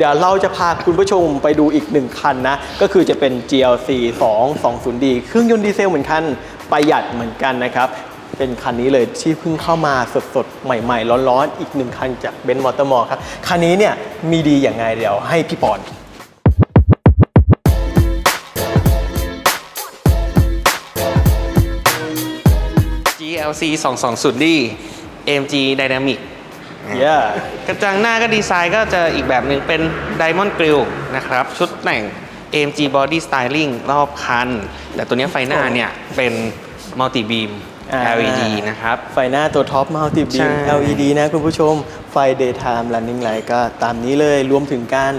เดี๋ยวเราจะพาคุณผู้ชมไปดูอีกหนึ่งคันนะ ก็คือจะเป็น GLC 220D เครื่องยนต์ดีเซลเหมือนกันประหยัดเหมือนกันนะครับ เป็นคันนี้เลยที่เพิ่งเข้ามาสดๆ ใหม่ๆ ร้อนๆ อีกหนึ่งคันจากเบนซ์มอเตอร์มอลครับ คันนี้เนี่ยมีดีอย่างไงเดี๋ยวให้พี่ปอน GLC 220D AMG Dynamic เย้กระจังหน้าก็ดีไซน์ก็จะอีกแบบหนึ่งเป็น Diamond Grille นะครับ ชุดแต่ง AMG Body Styling รอบคัน แต่ตัวเนี้ยไฟหน้าเนี่ยเป็น Multi Beam อ่า LED นะครับ ไฟหน้าตัวท็อปมัลติบีใช่ ม LED นะคุณผู้ชม ไฟ daytime running light ก็ตามนี้เลยรวมถึงการ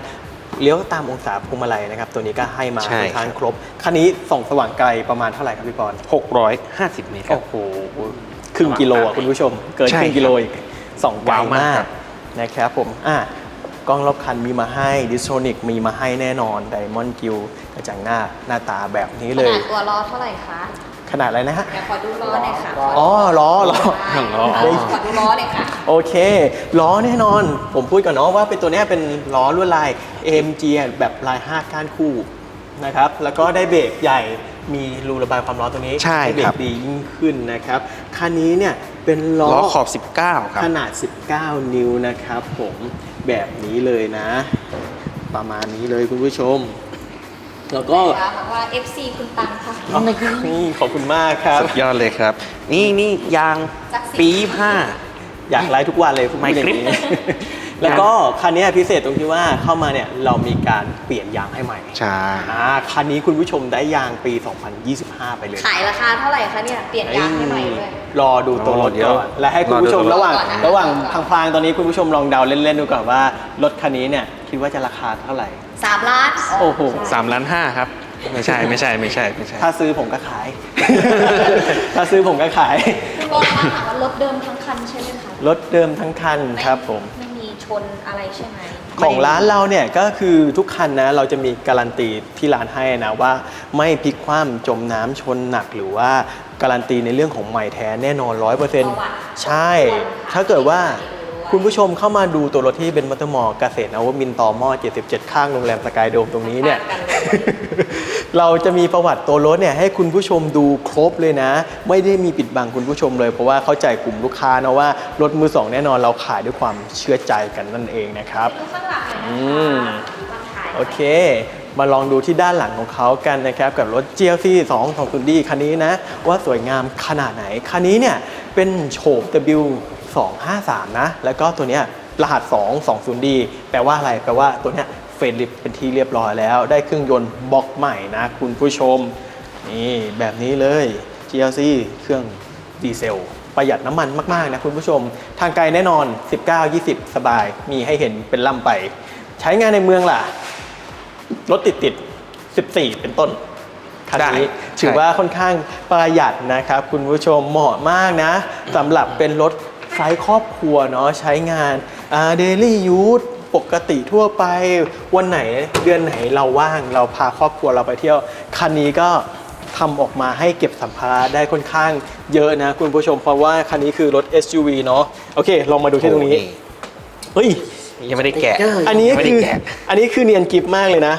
เลี้ยวตามองศาพวงมาลัยนะครับ ตัวนี้ก็ให้มาใช่ ค่อนข้างครบ คันนี้ส่องสว่างไกลประมาณเท่าไหร่ครับพี่ปอน650 เมตรครัโอ้บโห ครึ่งกิโลอะคุณผู้ชม เกินใช่ครึ่งกิโลอีก สองไกลว้าวมากมากครับ นะครับผมอะกล้องรอบคันมีมาให้ดิสโทนิกมีมาให้แน่นอนไดมอนด์กิลกระจังหน้าหน้าตาแบบนี้ขเลย นาดตัวล้อเท่าไหร่คะขนาดอะไรนะฮะ เดี๋ยวขอดูล้อหน่อยค่ะอ๋อล้อล้อล้อ ขอดูล้อหน่อยค่ะ โอเค ล้อแน่นอน ผมพูดก่อนเนาะว่าเป็นตัวเนี้ยเป็นล้อลวดลาย AMG แบบลาย 5 ก้านคู่นะครับ แล้วก็ได้เบรกใหญ่มีรูระบายความร้อนตรงนี้ใช่ห้เบรครักบ ดียิ่งขึ้นนะครับ คันนี้เนี่ย เป็นล้อล้อขอบ 19 ครับ ขนาด 19 นิ้วนะครับผมแบบนี้เลยนะ ประมาณนี้เลยคุณผู้ชม แล้วก็บอกว่า FC คุณตังค่ะ อ๋อนี่ขอบคุณมากครับ สุดยอดเลยครับ นี่นี่ยางจักรสิปีอยากไลฟ์ทุกวันเลยพูดอย่างนี้ แล้วก็คันนี้พิเศษตรงที่ว่าเข้ามาเนี่ยเรามีการเปลี่ยนยางให้ใหม่25ใช่อ่าคันนี้คุณผู้ชมได้ยางปี 2025 ไปเลย ขายราคาเท่าไหร่คะเนี่ยเปลี่ยนยางให้ใหม่ด้วยรอดูตัวรถเดี๋ยวก่อนและให้คุณผู้ชมรอดูตัวรถระหว่างก่อนนะระหว่างพลางๆตอนนี้คุณผู้ชมลองเดาเล่นๆดูก่อนว่ารถคันนี้เนี่ยคิดว่าจะราคาเท่าไหร่3ล้านโอ้โห3ล้าน5ครับไม่ใช่ไม่ใช่ไม่ใช่ไม่ใช่ ถ้าซื้อผมก็ขาย ถ้าซื้อผมก็ขายคุณรถคะถามว่ารถเดิมทั้งคันใช่ไหมคะรถเดิมทั้งคันครับผมไม่มี ชนอะไรใช่ไหมของร้านเราเนี่ยก็คือทุกคันนะเราจะมีการันตีที่ร้านให้นะว่า ไม่พลิกคว่ำจมน้ำชนหนักหรือว่าการันตีในเรื่องของใหม่แท้แน่นอน100%ใช่ ถ้าเกิดว่า คุณผู้ชมเข้ามาดูตัวรถที่เป็นมัตเตอร์มอลล์เกษตรนวมินทร์ต่อหม้อ 77 ข้างโรงแรมสกายโดมตรงนี้เนี่ย เราจะมีประวัติตัวรถเนี่ยให้คุณผู้ชมดูครบเลยนะ ไม่ได้มีปิดบังคุณผู้ชมเลย เพราะว่าเข้าใจกลุ่มลูกค้านะว่ารถมือสองแน่นอนเราขายด้วยความเชื่อใจกันนั่นเองนะครับดูข้างหลังหน่อยอืนะมคะมาขายโอเค มาลองดูที่ด้านหลังของเขากันนะครับกับรถ GLC 2 2 0 d คันนี้นะ ว่าสวยงามขนาดไหน คันนี้เนี่ยเป็นโฉบ W 253นะ แล้วก็ตัวเนี้ยรหัส 2 20D แปลว่าอะไร แปลว่าตัวเนี้ยเฟรนลิปเป็นที่เรียบร้อยแล้ว ได้เครื่องยนต์บล็อกใหม่นะคุณผู้ชม นี่แบบนี้เลย GLC เครื่องดีเซลประหยัดน้ำมันมาก ๆ นะคุณผู้ชม ทางไกลแน่นอน 19-20 สบาย มีให้เห็นเป็นล่ำไป ใช้งานในเมืองล่ะ รถติดติดๆ14 เป็นต้นคันนี้ได้ถือใช่ว่าค่อนข้างประหยัดนะครับ คุณผู้ชมเหมาะมากนะสำหรับเป็นรถไซส์ครอบครัวเนาะใช้งานเดลี่ยูทปกติทั่วไปวันไหนเดือนไหนเราว่างเราพาครอบครัวเราไปเที่ยว คันนี้ก็ทำออกมาให้เก็บสัมภาระได้ค่อนข้างเยอะนะ คุณผู้ชมเพราะว่าคันนี้คือรถ SUV เนาะโอเค ลองมาดูที่ตรงนี้เฮ้ยยังไม่ได้แกะ อันนี้ยังไม่คืได้อแกะอันนี้คือเนียนกิฟมากเลยนะ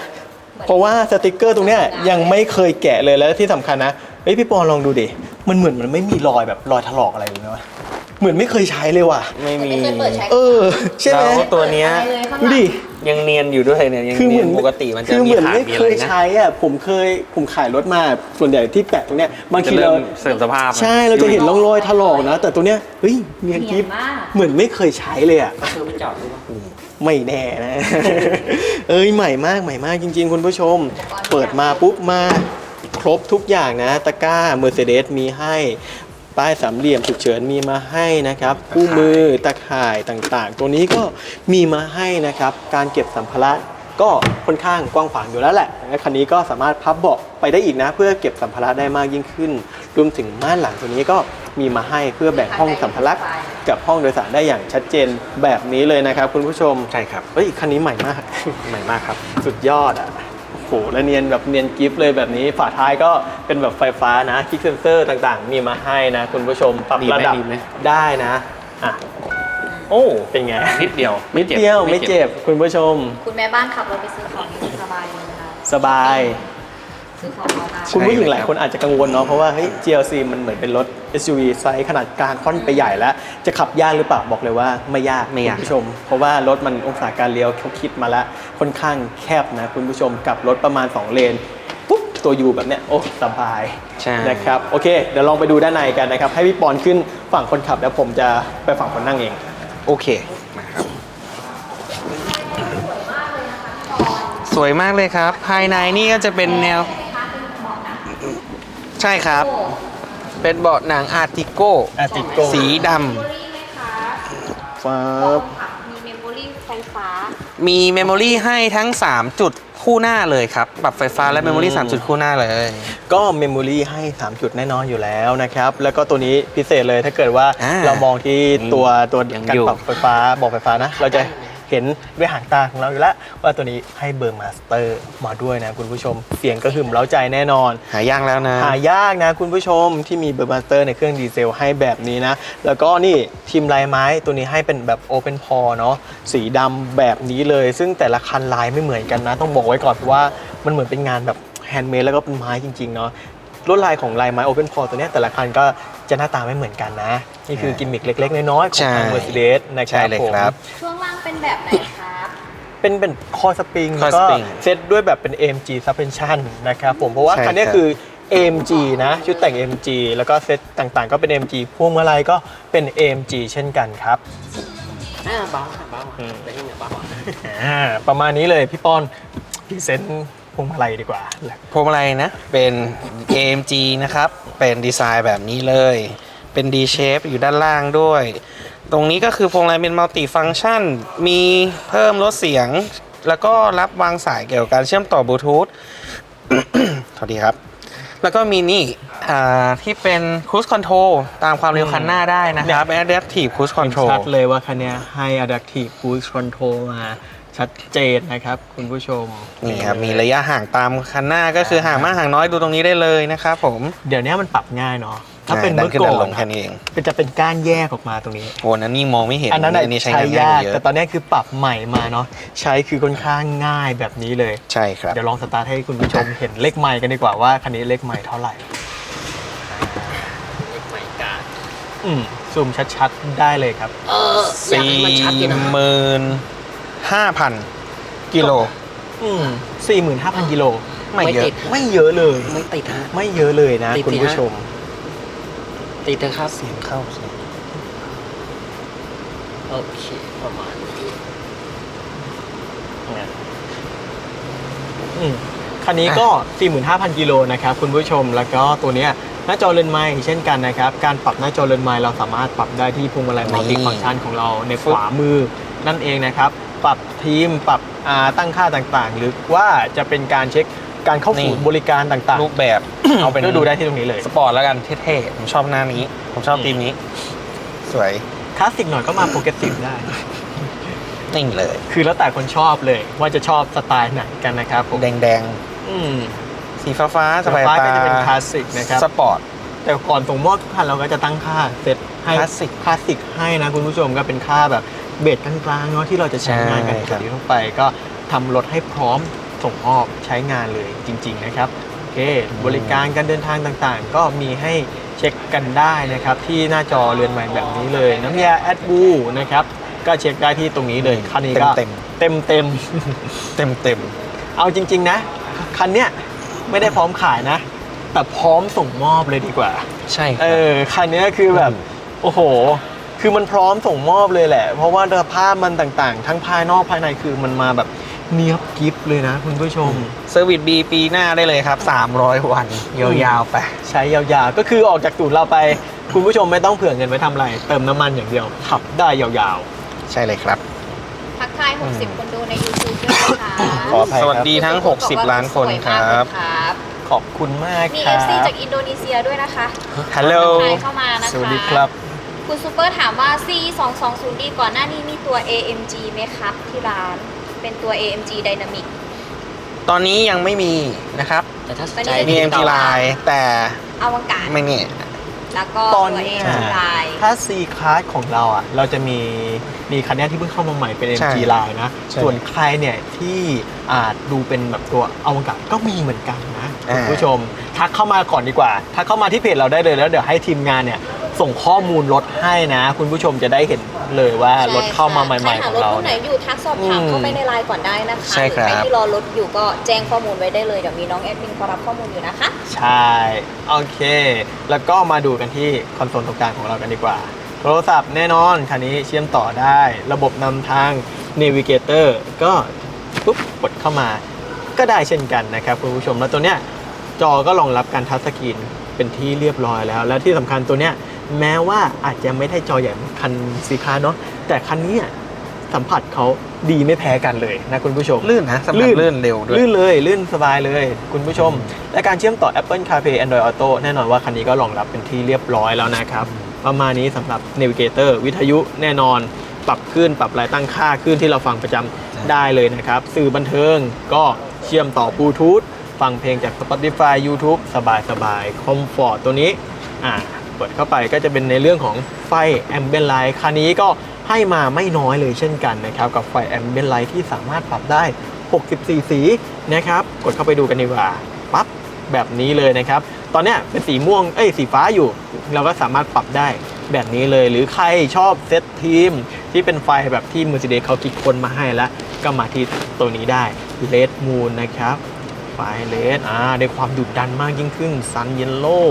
เพราะว่าสติกเกอร์ตรงเนี้ยยังไม่เคยแกะเลยแล้วที่สำคัญนะเฮ้ยพี่ปอนลองดูดิมันเหมือนมันไม่มีรอยแบบรอยถลอกอะไรเลยนะวะเหมือนไม่เคยใช้เลยว่ะ ไม่มี ไม่เคยเปิดใช้ เออ ใช่ไหมแล้วตัวเนี้ยไปเลยข้างหดูลังดิ ยังเนียนอยู่ด้วยเนี่ยยังคือเหเนีมืยอนนปกติมันจะคือมีเหมือนขาดไม่มีเคอะไรยนะใช้อะผมเคยผมขายรถมาส่วนใหญ่ที่แปะตรงเนี้ยบางจะทีเริ่เรามเสื่อมสภาพใช่เราจะเห็นร่องรอยถลอกนะ แต่ตัวเนี้ยเฮ้ยเนียนกิฟเนียนมากเหมือนไม่เคยใช้เลยอะคือไม่จอดหรือเปล่า ไม่แน่นะ เอ้ยใหม่มากใหม่มากจริง ๆ คุณผู้ชม เปิดมาปุ๊บมาครบทุกอย่างนะ ตะกร้า Mercedes มีให้ป้ายสามเหลี่ยมฉุกเฉินมีมาให้นะครับคู่มือตะข่ายต่างๆ ตัวนี้ก็มีมาให้นะครับ การเก็บสัมภาระก็ค่อนข้างกว้างขวางอยู่แล้วแหละและคันนี้ก็สามารถพับเบาะไปได้อีกนะ เพื่อเก็บสัมภาระได้มากยิ่งขึ้น รวมถึงม่านหลังตัวนี้ก็มีมาให้เพื่อแบ่งห้องสัมภาระ กับห้องโดยสารได้อย่างชัดเจนแบบนี้เลยนะครับ คุณผู้ชมใช่ครับเฮ้ยคันนี้ใหม่มาก ใหม่มากครับ สุดยอดอะโอ้โหแล้วเนียนแบบเนียนกิฟเลยแบบนี้ฝาท้ายก็เป็นแบบไฟฟ้านะคลิกเซนเซอร์ต่างๆ มีมาให้นะ คุณผู้ชมปรับดีไหมระดับดีไหม ได้นะอะโอ้เป็นไงนิดเดียวนิดเดียวไม่เจ็บคุณผู้ชม คุณแม่บ้านขับรถไปซื้อของนี่สบายเลยนะคะสบาย ซื้อของเอาได้คุณผู้หญิงใช่หเลยลายครับคนอาจจะกังวลเนาะเพราะว่าเฮ้ย GLC มันเหมือนเป็นรถ SUV ไซส์ขนาดกลางค่อนไปใหญ่แล้ว จะขับยากหรือเปล่าบอกเลยว่าไม่ยากไม่ยาก คุณผู้ชม เพราะว่ารถมันองศาการเลี้ยวเขาคิดมาแล้วค่อนข้างแคบนะคุณผู้ชมกับรถประมาณ 2 เลนปุ๊บตัวยูแบบเนี้ยโอ้สบายใช่ นะครับโอเค เดี๋ยวลองไปดูด้านในกันนะครับ ให้พี่ปอนขึ้นฝั่งคนขับแล้วผมจะไปฝั่งคนนั่งเอง โอเคมาครับสวยมากเลยครับ ภายในนี่ก็จะเป็นแนว ใช่ครับ เป็นเบาะหนังอาร์ติโก้ Artico สีดเมมโมรี่ไหมคะฟ้าบอกค่ะมีเมมโมรี่ไฟฟ้าำมีเมมโมรี่ให้ทั้ง 3 จุดคู่หน้าเลยครับ ปรับไฟฟ้าและเมมโมรี่3จุดคู่หน้าเลย ก็เมมโมรีให้ 3 จุดแน่นอนอยู่แล้วนะครับ แล้วก็ตัวนี้พิเศษเลยถ้าเกิดว่าอ่าเรามองที่ตัวตัวยังการอยู่ปรับไฟฟ้าบอกไฟฟ้านะ เราจะ เห็นด้วยหางตาของเราอยู่แล้ว ว่าตัวนี้ให้เบอร์มาสเตอร์มาด้วยนะคุณผู้ชม เสียงก็หึมเร้าใจแน่นอน หายากแล้วนะ หายากนะคุณผู้ชมที่มีเบอร์มาสเตอร์ในเครื่องดีเซลให้แบบนี้นะ แล้วก็นี่ทีมลายไม้ตัวนี้ให้เป็นแบบโอเ n นพอเนาะสีดำแบบนี้เลย ซึ่งแต่ละคันลายไม่เหมือนกันนะ ต้องบอกไว้ก่อนเพราะว่ามันเหมือนเป็นงานแบบแฮนด์เมดแล้วก็เป็นไม้จริงๆเนาะลวดลายของลายไม้โอเ n นพอตัวเนี้ยแต่ละคันก็ จะหน้าตาไม่เหมือนกันนะ นี่คือกิมมิคเล็ก ๆ น้อยๆของทาง ใช่ Mercedes นะคใช่รับเลยผมครับ ช่วงล่างเป็นแบบไหนครับ เป็นเป็นคอสปริง Core แล้วก็ spring เซตด้วยแบบเป็น AMG suspension นะครับผมเพราะว่าใช่คันเนี้ยครับ คือ AMG นะชุดแต่ง AMG แล้วก็เซตต่างๆ ก็เป็น AMG พวงมาลัยก็เป็น AMG เช่นกันครับ อ่าเบาค่ะเบาอืมแต่นี่เนี่ยเบาอ่าประมาณนี้เลยพี่ป้อนพรีเซนต์พวงมาลัยดีกว่า พวงมาลัยนะเป็น AMG นะครับ เป็นดีไซน์แบบนี้เลย เป็น D shape อยู่ด้านล่างด้วย ตรงนี้ก็คือพวงมาลัยเป็นมัลติฟังก์ชัน มีเพิ่มลดเสียง แล้วก็รับวางสายเกี่ยวกับการเชื่อมต่อบลูทูธ สวัสดีครับ แล้วก็มีนี่อ่าที่เป็น Cruise Control ตามความเร็วคันหน้าได้นะครับ Adaptive Cruise ชั Control ดเลยว่าคันเนี้ยให้ Adaptive Cruise Control มาชัดเจนนะครับ คุณผู้ชม นี่ครับ มีระยะห่างตามคันหน้าก็คือห่างมากห่างน้อยดูตรงนี้ได้เลยนะครับผม เดี๋ยวนี้มันปรับง่ายเนาะ ถ้าเป็นดัเมื่อขึ้นก่ดัอนลงแค่นี้เองนจะเป็นก้านแยกออกมาตรงนี้โอ้นั้นนี่มองไม่เห็นอันนั้นน่ะนี้ใช้ใช้งานง่ายยากเยอะแต่ตอนนี้คือปรับใหม่มาเนาะใช้คือค่อนข้างง่ายแบบนี้เลยใช่ครับเดี๋ยวลองสตาร์ทให้คุณผู้ชมเห็นเลขใหม่กันดีกว่าว่าคันนี้เลขใหม่เท่าไหร่ใหม่กาดอืมซูมชัดๆได้เลยครับเอออยากสี่ให้มันชัดเจนนะหมื่นห้าพันกิโลอืมสี่หมื่นห้าพันกิโลไม่เยอะติดไม่เยอะเลย ไม่ติดฮะไม่เยอะเลยนะติดคุณสิผู้ฮะชม ติดนะครับ เสียงเข้าเสียงโอเค ประมาณนี้อืมคันนี้ก็ 45,000 กิโลนะครับคุณผู้ชมแล้วก็ตัวเนี้ยหน้าจอเลนส์ไม้เช่นกันนะครับ การปรับหน้าจอเลนส์ไม้เราสามารถปรับได้ที่พวงมาลัยมัลติฟังก์ชันของเราในขวามือนั่นเองนะครับ ปรับทีมปรับอ่าตั้งค่าต่างๆ หรือว่าจะเป็นการเช็ค การเข้าสู่บริการต่างรูปแบบๆเอาเป็นก็ดูได้ที่ตรงนี้เลย สปอร์ตแล้วกันเท่ๆผมชอบหน้านี้ ผมชอบอืมธีมนี้ สวยคลาสสิกหน่อยก็มาโปรเกรสซีฟได้ นิ่งเลย คือแล้วแต่คนชอบเลย ว่าจะชอบสไตล์ไหนกันนะครับผมแดงอืมๆ สีฟ้าฟ้าๆสบายฟ้าตาก็จะเป็นคลาสสิกนะครับ สปอร์ต แต่ก่อนส่งมอบทุกคันเราก็จะตั้งค่าเซตให้คลาสสิกคลาสสิกให้นะคุณผู้ชมก็เป็นค่าแบบเบสกลางๆเนาะที่เราจะใช้งานกันใช่ปครักบติทั่วไป ก็ทำรถให้พร้อม ส่งมอบใช้งานเลยจริง ๆ นะครับโอเคบริการการเดินทางต่างๆ ก็มีให้เช็คกันได้นะครับ ที่หน้าจอเรือนใหม่แบบนี้เลยน้ำยาแอดบูนะครับก็เช็คได้ที่ตรงนี้เลยคันนี้ก็เต็มเต็มเต็มเต็มเต็มๆเอาจริง ๆ นะ คันเนี้ยไม่ได้พร้อมขายนะ แต่พร้อมส่งมอบเลยดีกว่าๆใช่คเอรับอคันเนี้ยคือแบบโอ้โห คือมันพร้อมส่งมอบเลยแหละ เพราะว่าสภาพมันต่างๆ ทั้งภายนอกภายในคือมันมาแบบ เนียบกิฟเลยนะคุณผู้ชม เซอร์วิสบีปีหน้าได้เลยครับ 300 วันยาวๆไป ใช้ยาวๆ ก็คือออกจากศูนย์เราไป คุณผู้ชมไม่ต้องเผื่อเงินไว้ทำอะไร เติมน้ำมันอย่างเดียวขับได้ยาวใช่เลยครับ ทักทาย 60 คนดูใน YouTube ด้วยนะคะขออภัยสวัสดีทั้ง 60 ล้านคนครับสวยมากเลยครับๆขอบคุณมากมี ครั FC บจากอินโดนีเซียด้วยนะคะฮัลโหล ทักทายเข้ามานะคะสวัสดีครับ คุณซูเปอร์ถามว่า C 2 2 0 D ก่อนหน้านี้มีตัว AMG ไหมครับที่ร้าน เป็นตัว AMG Dynamic ตอนนี้ยังไม่มีนะครับ แต่ถ้าสนตอนใจนี้มี MG Line แต่อวกาศไม่เนี่ยแล้วก็ตอนตัวนี้ AMG Line ถ้า C Class ของเราอะ เราจะมีมีคันนี้ที่เพิ่งเข้ามาใหม่เป็น ใช่ MG Line นะ ใช่ส่วนใครเนี่ยที่อาจดูเป็นแบบตัวอวกาศก็มีเหมือนกันนะอ่าคุณผู้ชมทักเข้ามาก่อนดีกว่าทักเข้ามาที่เพจเราได้เลยแล้วเดี๋ยวให้ทีมงานเนี่ย ส่งข้อมูลรถให้นะ คุณผู้ชมจะได้เห็นเลยว่ารถเข้ามาใหม่ๆของเราใครหารถรุ่นไหนเนี่ย อยู่ทักสอบถามอืมเข้าไปในไลน์ก่อนได้นะคะใช่ครับหรือใครที่รอรถอยู่ก็แจ้งข้อมูลไว้ได้เลยเดี๋ยวมีน้องแอดมินเขารับข้อมูลอยู่นะคะ ใช่ โอเค แล้วก็มาดูกันที่คอนโซลตรงกลางของเรากันดีกว่า โทรศัพท์แน่นอนคันนี้เชื่อมต่อได้ ระบบนำทาง Navigator ก็ปุ๊บกดเข้ามา ก็ได้เช่นกันนะครับคุณผู้ชมแล้วตัวเนี้ยจอก็รองรับการทัชสกรีนเป็นที่เรียบร้อยแล้ว และที่สำคัญตัวเนี้ย แม้ว่าอาจจะไม่ได้จอใหญ่เหมือนคันซีคาเนาะแต่คันนี้อะสัมผัสเขาดีไม่แพ้กันเลยนะคุณผู้ชม ลื่นนะสัมผัสลื่นเร็วด้วยลื่นเลยลื่นสบายเลย คุณผู้ชม และการเชื่อมต่อ Apple CarPlay Android Auto แน่นอนว่าคันนี้ก็รองรับเป็นที่เรียบร้อยแล้วนะครับ ประมาณนี้สำหรับ Navigator วิทยุแน่นอน ปรับขึ้นปรับรายตั้งค่าขึ้นที่เราฟังประจำได้เลยนะครับ สื่อบันเทิงก็เชื่อมต่อบลูทูธฟังเพลงจาก Spotify YouTube สบายสบายคอมฟอร์ตตัวนี้อ่า เปิดเข้าไปก็จะเป็นในเรื่องของไฟ Ambient Light คันนี้ก็ให้มาไม่น้อยเลยเช่นกันนะครับ กับไฟ Ambient Light ที่สามารถปรับได้ 64 สีนะครับ กดเข้าไปดูกันดีกว่าปั๊บแบบนี้เลยนะครับ ตอนนี้เป็นสีม่วงเอ้ยสีฟ้าอยู่ เราก็สามารถปรับได้แบบนี้เลย หรือใครชอบเซตทีมที่เป็นไฟแบบที่ Mercedes เขาคิดคนมาให้แล้วก็มาที่ตัวนี้ได้ Red Moon นะครับไฟเลสอ่าได้ความดุดันมากยิ่งขึ้น Sun Yellow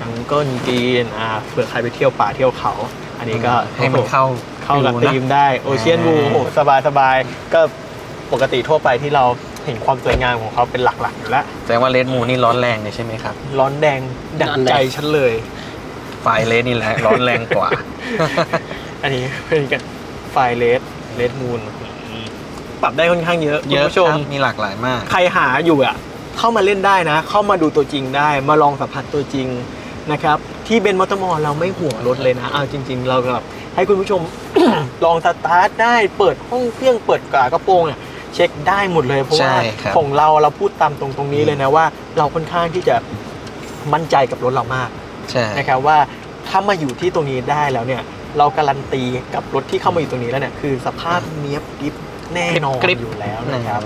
จังเกิลจีนอ่าเผื่อใครไปเที่ยวป่าเที่ยวเขา อันนี้ก็ให้มันเข้าเข้ากับฟิลนะธีมได้โอเชียนอ่าบูสบายสบายๆก็ปกติทั่วไปที่เราเห็นความสวยงามของเขาเป็นหลักๆอยู่แล้วแสดงว่าเลดมูนี่ร้อนแรงเลยใช่ไหมครับ ร้อนแดงดังใจฉันเลยไฟเลสนี่แหละร้อนแรงกว่า อันนี้เป็นกันไฟเลสเลสมูนปรับได้ค่อนข้างเยอะเยอะคุณผู้ชมครับมีหลากหลายมาก ใครหาอยู่อะ เข้ามาเล่นได้นะ เข้ามาดูตัวจริงได้ มาลองสัมผัสตัวจริง นะครับที่เบนมอเตอร์มอลเราไม่ห่วงรถเลยนะเอาจริง ๆ เราแบบให้คุณผู้ชม ลองสตาร์ทได้เปิดห้องเครื่องเปิดกระโปรงอะเช็คได้หมดเลยเพราะว่าใช่ครับ ของเราเราพูดตามตรงตรงนี้เลยนะว่า เราค่อนข้างที่จะมั่นใจกับรถเรามาก ใช่ นะครับว่าถ้ามาอยู่ที่ตรงนี้ได้แล้วเนี่ย เราการันตีกับรถที่เข้ามาอยู่ตรงนี้แล้วเนี่ยคือสภาพเนี้ยบกริบแน่นอนกริบ อยู่แล้วนะครับ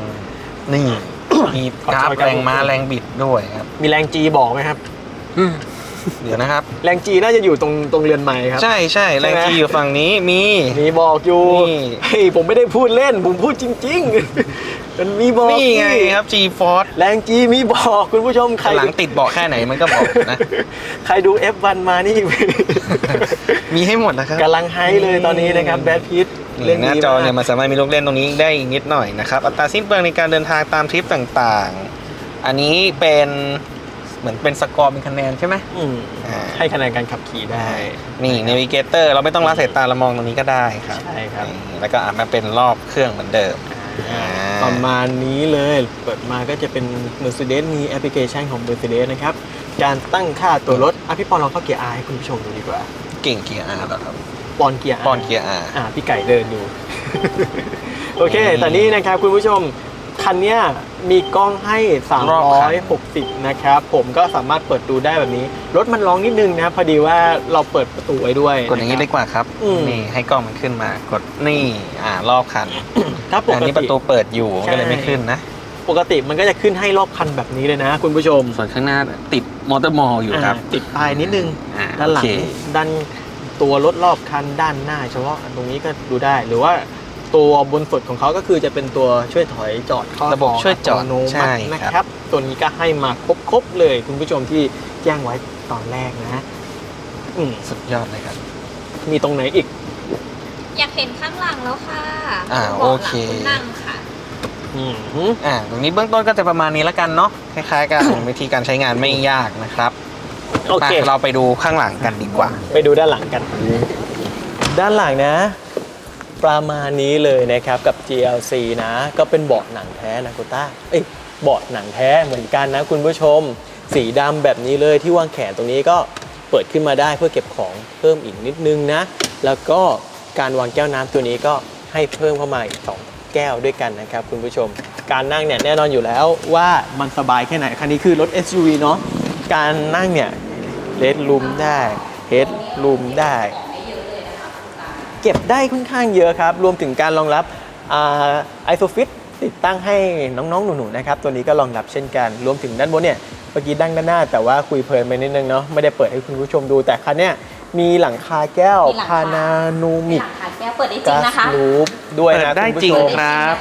นี่ มีขอกราฟจอยกราฟแรงม้าแรงบิดด้วยครับ มีแรงจีบอกไหมครับ เดี๋ยวนะครับ แรงจีน่าจะอยู่ตรงตรงเรือนไม้ครับ ใช่ใช่แรงใช่ไหมจีอยู่ฝั่งนี้มี มีบอกอยู่นี่เฮ้ยผมไม่ได้พูดเล่น ผมพูดจริง ๆ มันมีบอกนี่ไงครับ G Force แรงจีมีบอกคุณผู้ชมใครหลังติดเบาะแค่ไหนมันก็บอกนะ ใครดู F1 มานี่ มีให้หมดนะครับกำลังไฮเลยตอนนี้นะครับแบทพิทนี่หน้าจอเนี่ยมันสามารถมีลูกเล่นตรงนี้ได้อีกนิดหน่อยนะครับอัตราสิ้นเปลืองในการเดินทางตามทริปต่างๆ อันนี้เป็น เหมือนเป็นสกอร์เป็นคะแนนใช่ไหมอืมอ่าให้คะแนนการขับขี่ได้ นี่ Navigator เราไม่ต้องละสายตาเรามองตรงนี้ก็ได้ครับใช่ครับ นี่แล้วก็อะมาเป็นรอบเครื่องเหมือนเดิม อ่า ประมาณนี้เลย เปิดมาก็จะเป็น Mercedes มีแอปพลิเคชันของ Mercedes นะครับ การตั้งค่าตัวรถอะพี่ปอนลองเข้าเกียร์ R ให้คุณผู้ชมดูดีกว่า เก่งเกียร์อาร์แล้วครับปอนเกียร์ R ปอนเกียร์อาร์ อ่าพี่ไก่เดินอยู่ โอเคนี่แต่นี่นะครับคุณผู้ชม คันเนี้ยมีกล้องให้รอบคัน360 นะครับ ผมก็สามารถเปิดดูได้แบบนี้ รถมันร้องนิดนึงนะครับพอดีว่าเราเปิดประตูไว้ด้วยกดอย่างนี้ะดีกว่าครับอืมนี่ให้กล้องมันขึ้นมากดนี่อ่ารอบคันครับปอันกนี้ปติระตูเปิดอยู่มันก็เลยใช่ไม่ขึ้นนะ ปกติมันก็จะขึ้นให้รอบคันแบบนี้เลยนะ คุณผู้ชม ส่วนข้างหน้าติดมอเตอร์มอลอยู่ครับอ่าติดปลายนิดนึงอ่าด้านหลัโองเคด้านตัวรถรอบคันด้านหน้า เฉพาะตรงนี้ก็ดูได้หรือว่า ตัวบนสุดของเขาก็คือจะเป็นตัวช่วยถอยจอดเข้าระบบช่วยจอดอัตโนมัใช่ตินะคครับรับ ตัวนี้ก็ให้มาครบๆเลยคุณผู้ชมที่แจ้งไว้ตอนแรกนะอืมสุดยอดเลยครับ มีตรงไหนอีก อยากเห็นข้างหลังแล้วค่ะอ่าบกหลังโอเคณนั่งค่ะอืมอ่าตรงนี้เบื้องต้นก็จะประมาณนี้แล้วกันเนาะคล้ายๆกันวิธีการใช้งานไม่ยากนะครับโอเคไปเราไปดูข้างหลังกันดีกว่า ไปดูด้านหลังกัน ด้านหลังนะ ประมาณนี้เลยนะครับกับ GLC นะ ก็เป็นเบาะหนังแท้นะกูต้าเอ้ยเบาะหนังแท้เหมือนกันนะคุณผู้ชม สีดำแบบนี้เลยที่วางแขนตรงนี้ก็เปิดขึ้นมาได้เพื่อเก็บของเพิ่มอีกนิดนึงนะ แล้วก็การวางแก้วน้ำตัวนี้ก็ให้เพิ่มเข้ามาอีกสองแก้วด้วยกันนะครับคุณผู้ชม การนั่งเนี่ยแน่นอนอยู่แล้วว่ามันสบายแค่ไหน คันนี้คือรถ SUV เนาะการนั่งเนี่ยเลดลุมได้เฮดรูมได้ เก็บได้ค่อนข้างเยอะครับ รวมถึงการรองรับไอโซฟิตติดตั้งให้น้องๆ หนูๆนะครับ ตัวนี้ก็รองรับเช่นกัน รวมถึงด้านบนเนี่ยเมื่อกี้ดั้งด้านหน้า แต่ว่าคุยเพลินไปนิดนึงเนาะไม่ได้เปิดให้คุณผู้ชมดูแต่คันเนี้ยมีหลังคาแก้วมีหลังคาพานานูมีมิหกลังคาแก้วเปิดได้จริกางสนะคะลูปด้วยเปินะดได้คุณจริผู้งชมครับ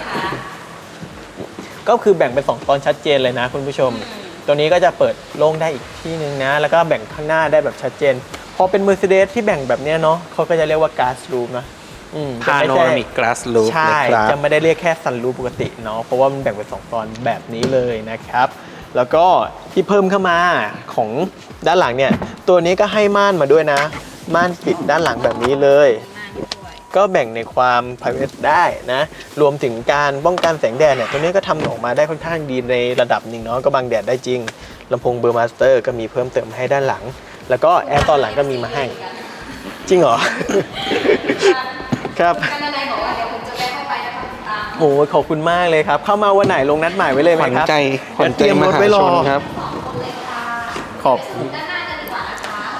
ก็คือแบ่งเป็น2ตอนชัดเจนเลยนะคุณผู้ชม ตัวนี้ก็จะเปิดโล่งได้อีกที่หนึ่งนะ แล้วก็แบ่งข้างหน้าได้แบบชัดเจน พอเป็น Mercedes ที่แบ่งแบบเนี้ยเนาะเขาก็จะเรียกว่า gas roof นะอืมจะพาไม่โนใช่รามิกกราสลูปใช่นะครับจะไม่ได้เรียกแค่ซันรูปปกติเนาะเพราะว่ามันแบ่งเป็น2ตอนแบบนี้เลยนะครับ แล้วก็ที่เพิ่มเข้ามาของด้านหลังเนี่ย ตัวนี้ก็ให้ม่านมาด้วยนะ ม่านปิดด้านหลังแบบนี้เลยก็แบ่งในความ private ได้นะ รวมถึงการป้องกันแสงแดดเนี่ย ตัวนี้ก็ทำออกมาได้ค่อนข้างดีในระดับหนึ่งเนาะ ก็บังแดดได้จริง ลำโพงเบอร์มาสเตอร์ก็มีเพิ่มเติมให้ด้านหลัง แล้วก็แอร์ตอนหลังก็มีมาให้ จริงเหรอ ครับกันนายบอกว่าเดี๋ยวผมจะแวะเข้าไปนะคะคุณตามโอ้ยขอบคุณมากเลยครับ เข้ามาวันไหนลงนัดหมายไว้เลยไหขมวัญครับใจขวัญใจเดี๋ยวเตรียมมรถหาไว้รชอนครับขอบ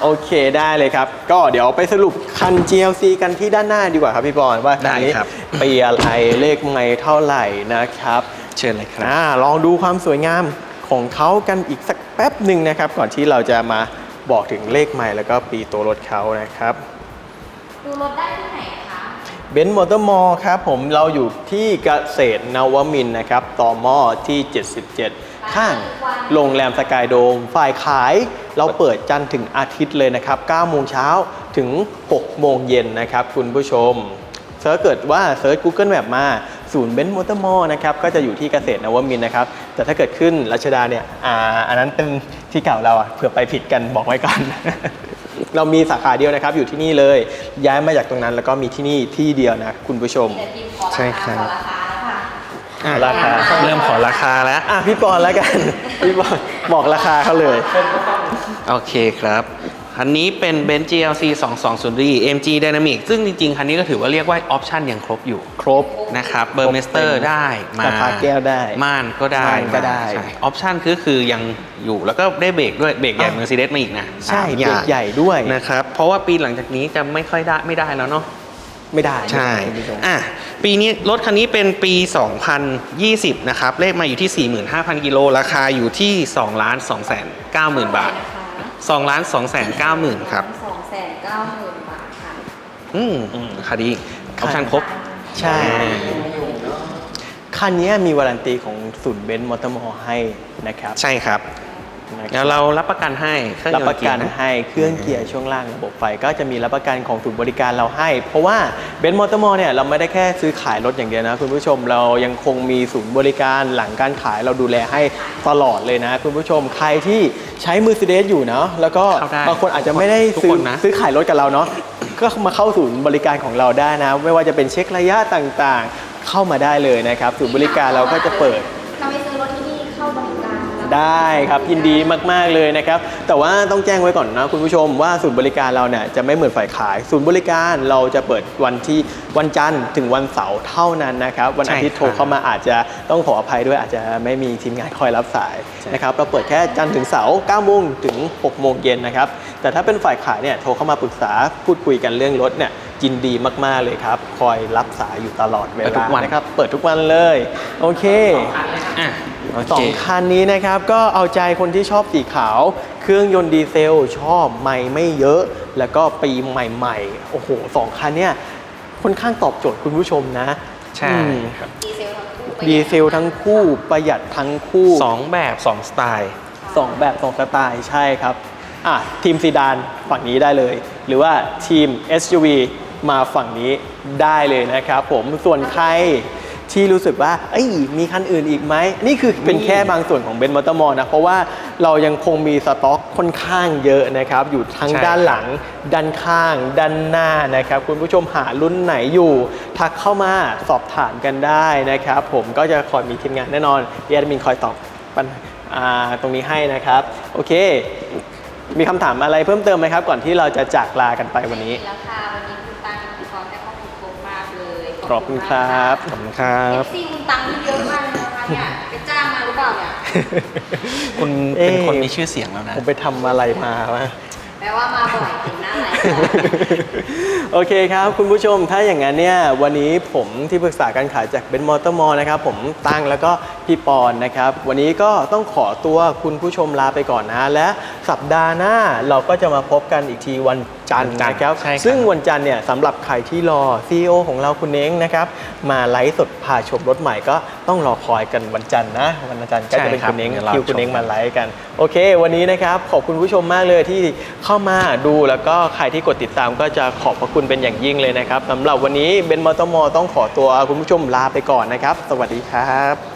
โอเคได้เลยครับ ก็เดี๋ยวไปสรุปคัน GLC กันที่ด้านหน้าดีกว่าครับพี่บอลว่าคันนี้ได้ครับ ปีอะไรเลขไงเท่าไหร่นะครับเชิญเลยครับ อ่าลองดูความสวยงามของเขากันอีกสักแป๊บหนึ่งนะครับ ก่อนที่เราจะมา บอกถึงเลขใหม่แล้วก็ปีตัวรถเขานะครับ ดูรถได้ที่ไหนคะเบนซ์มอเตอร์มอลครับผมเราอยู่ที่เกษตรนวมินทร์นะครับต่อมอที่ 77 ข้างโรงแรมสกายโดม ฝ่ายขายเราเปิดจันทร์ถึงอาทิตย์เลยนะครับ9โมงเช้าถึง 6 โมงเย็นนะครับคุณผู้ชมเซิร์ชเกิดว่าเซิร์ช Google Map มา ศูนย์เบนซ์มอเตอร์มอลนะครับก็จะอยู่ที่เกษตรนวมินทร์นะครับแต่ถ้าเกิดขึ้นรัชดาเนี่ยอ่าอันนั้นเป็นที่เก่าเราอะเผื่อไปผิดกันบอกไว้ก่อน เรามีสาขาเดียวนะครับอยู่ที่นี่เลยย้ายมาจากตรงนั้น แล้วก็มีที่นี่ที่เดียวนะคุณผู้ชมเดี๋ยวพิมพ์ขอใช่ราครัคาบขอราคาแล้วค่ะอะราคา เริ่มขอราคาแล้ว อะพี่ปอนแล้วกัน พี่ปอนบอกราคาเขาเลย โอเคครับ คันนี้เป็น b e n z GLC 220D MG Dynamic ซึ่งจริง ๆ คันนี้ก็ถือว่าเรียกว่าออปชันยังครบอยู่ ครบนะครับเบอร์เมสเตอร์ได้มาราคาแก้วได้ ม่านก็ได้ม่านก็ได้ใช่ออปชันคือคือยังอยู่แล้วก็ได้เบรกด้วยเบรกใหญ่อะเมอร์ e เดสมาอีกนะ ใช่สามเบอรย่างกใหญ่ด้วยนะครับ เพราะว่าปีหลังจากนี้จะไม่ค่อยได้ไม่ได้แล้วเนาะไม่ได้ใช่คุณผู้ชมอะปีนี้รถคันนี้เป็นปี 2020 นะครับ เลขมาอยู่ที่ 45,000 กิโลราคาอยู่ที่2ล้าน2แสน9หมื่นบาท 2ล้าน2แสน9หมื่นครับสองแสนเก้าหมื่นบาทค่ะอืมราคาดีออปชั่นครบ ใช่ คันนี้มีวารันตีของศูนย์เบนซ์มอเตอร์มอลให้นะครับ ใช่ครับ นะคเดี๋ยวเรารับประกันให้เครื่องรับยนประต์เกีกัยนร์นะ ให้เครื่องเกียร์ช่วงล่างระบบไฟก็จะมีรับประกันของศูนย์บริการเราให้ เพราะว่าเบนซ์มอเตอร์มอลเนี่ยเราไม่ได้แค่ซื้อขายรถอย่างเดียวนะ คุณผู้ชมเรายังคงมีศูนย์บริการหลังการขายเราดูแลให้ตลอดเลยนะ คุณผู้ชมใครที่ใช้ Mercedes อยู่เนาะแล้วก็เข้าได้บางคนอาจจะไม่ได้ทุกซื้อคนนะ ซื้อขายรถกับเราเนาะก็มาเข้าศูนย์บริการของเราได้นะ ไม่ว่าจะเป็นเช็คระยะต่างๆ เข้ามาได้เลยนะครับศูนย์บริการเราก็จะเปิด ได้ครับยินดีมาก ๆ เลยนะครับ แต่ว่าต้องแจ้งไว้ก่อนนะคุณผู้ชมว่าศูนย์บริการเราเนี่ยจะไม่เหมือนฝ่ายขาย ศูนย์บริการเราจะเปิดวันที่วันจันทร์ถึงวันเสาร์เท่านั้นนะครับ วันอาทิตย์ใช่โทครับรเข้ามาอาจจะต้องขออภัยด้วยอาจจะไม่มีทีมงานคอยรับสายนะครับเราเปิดแค่จันทร์ถึงเสาร์9โมงถึง6โมงเย็นนะครับแต่ถ้าเป็นฝ่ายขายเนี่ยโทรเข้ามาปรึกษาพูดคุยกันเรื่องรถเนี่ยยินดีมากๆเลยครับ คอยรับสายอยู่ตลอดเวเปิดทุลากวันนะครับ เปิดทุกวันเลย โอเคอะ โอสอเคงคันนี้นะครับก็เอาใจคนที่ชอบสีขาว เครื่องยนต์ดีเซลชอบไม่ไม่เยอะ แล้วก็ปีใหม่ๆ โอ้โหสองคันเนี่ยค่อนข้างตอบโจทย์คุณผู้ชมนะใช่อืมครับดีเซลทั้งคู่ไปดีเซลทั้งคู่ประหยัดทั้งคู่สองแบบสองสไตล์ สองแบบสองสไตล์ใช่ครับอะทีมซีดานฝั่งนี้ได้เลย หรือว่าทีม SUV มาฝั่งนี้ได้เลยนะครับผมส่วนใคร ที่รู้สึกว่าเอ้ยมีคันอื่นอีกไหม นี่คือเป็นแค่บางส่วนของเบนซ์มอเตอร์มอลนะ เพราะว่าเรายังคงมีสต็อกค่อนข้างเยอะนะครับ อยู่ทั้งใช่ด้านหลัง ด้านข้าง ด้านหน้านะครับ คุณผู้ชมหารุ่นไหนอยู่ ทักเข้ามาสอบถามกันได้นะครับ ผมก็จะคอยมีทีมงานแน่นอนเอดมินคอยตอบปัญอ่าตรงนี้ให้นะครับ โอเค มีคำถามอะไรเพิ่มเติมไหมครับ ก่อนที่เราจะจากลากันไปวันนี้แล้วค่ะวันนี้ ขอบคุณครับ ขอบคุณครับเอฟซีคุณตังนี่เยอะมากเลยนะคะเนี่ยไปจ้างมาหรือเปล่าเนี่ย คุณเอ๊ะเป็นคนมีชื่อเสียงแล้วนะ ผมไปทำอะไรมาวะไปแปลว่ามาบ่อยถึงหน้าไหนโอเคครับคุณผู้ชมถ้าอย่างนั้นเนี่ยวันนี้ผมที่ปรึกษาการขายจากเบนมอเตอร์มอลนะครับผมตั้งแล้วก็พี่ปอนนะครับ วันนี้ก็ต้องขอตัวคุณผู้ชมลาไปก่อนนะ และสัปดาห์หน้าเราก็จะมาพบกันอีกทีวัน จันทร์นะครับใช่ครับ ซึ่งวันจันทร์เนี่ยสำหรับใครที่รอ CEO ของเราคุณเน้งนะครับมาไลฟ์สดพาชมรถใหม่ก็ต้องรอคอยกันวันจันทร์นะวันจันทร์ก็จะเป็นคุณเน้งคิวคุณเน้งมาไลฟ์กันโอเค วันนี้นะครับขอบคุณผู้ชมมากเลยที่เข้ามาดูแล้วก็ใครที่กดติดตามก็จะขอบพระคุณเป็นอย่างยิ่งเลยนะครับสำหรับวันนี้เบนมอเตอร์มอต้องขอตัวคุณผู้ชมลาไปก่อนนะครับ สวัสดีครับ